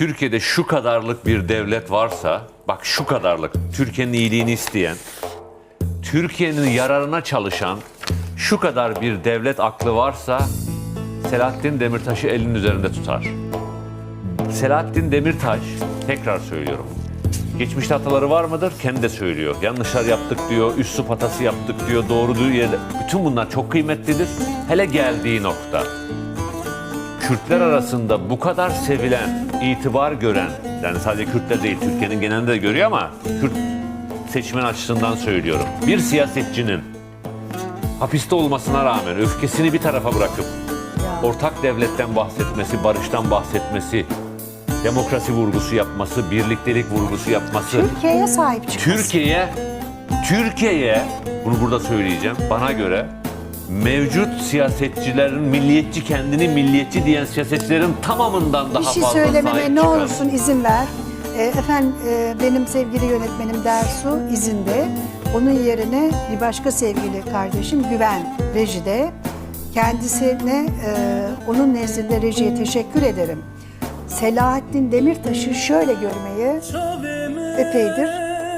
Türkiye'de şu kadarlık bir devlet varsa, bak şu kadarlık, Türkiye'nin iyiliğini isteyen, Türkiye'nin yararına çalışan şu kadar bir devlet aklı varsa Selahattin Demirtaş'ı elinin üzerinde tutar. Selahattin Demirtaş, tekrar söylüyorum. Geçmişte hataları var mıdır? Kendi de söylüyor. Yanlışlar yaptık diyor, üslup hatası yaptık diyor, doğru diyor. Bütün bunlar çok kıymetlidir. Hele geldiği nokta. Kürtler arasında bu kadar sevilen, itibar gören, yani sadece Kürtler değil, Türkiye'nin genelinde de görüyor ama Kürt seçmen açısından söylüyorum. Bir siyasetçinin hapiste olmasına rağmen öfkesini bir tarafa bırakıp ortak devletten bahsetmesi, barıştan bahsetmesi, demokrasi vurgusu yapması, birliktelik vurgusu yapması, Türkiye'ye sahip çıkması. Türkiye'ye Türkiye'ye bunu burada söyleyeceğim. Bana göre mevcut siyasetçilerin milliyetçi kendini milliyetçi diyen siyasetçilerin tamamından daha Bir şey fazla söylememe sahip ne çıkan. olursun izin ver. E, efendim e, benim sevgili yönetmenim Dersu izinde. Onun yerine bir başka sevgili kardeşim Güven rejide. Kendisine e, onun nezdinde rejiye teşekkür ederim. Selahattin Demirtaş'ı şöyle görmeyi epeydir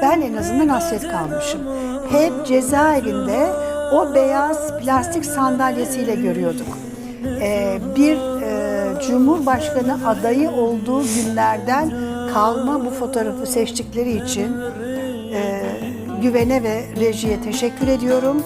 ben en azından hasret kalmışım. Hep cezaevinde o beyaz plastik sandalyesiyle görüyorduk. Ee, bir e, Cumhurbaşkanı adayı olduğu günlerden kalma bu fotoğrafı seçtikleri için e, güvene ve rejiye teşekkür ediyorum.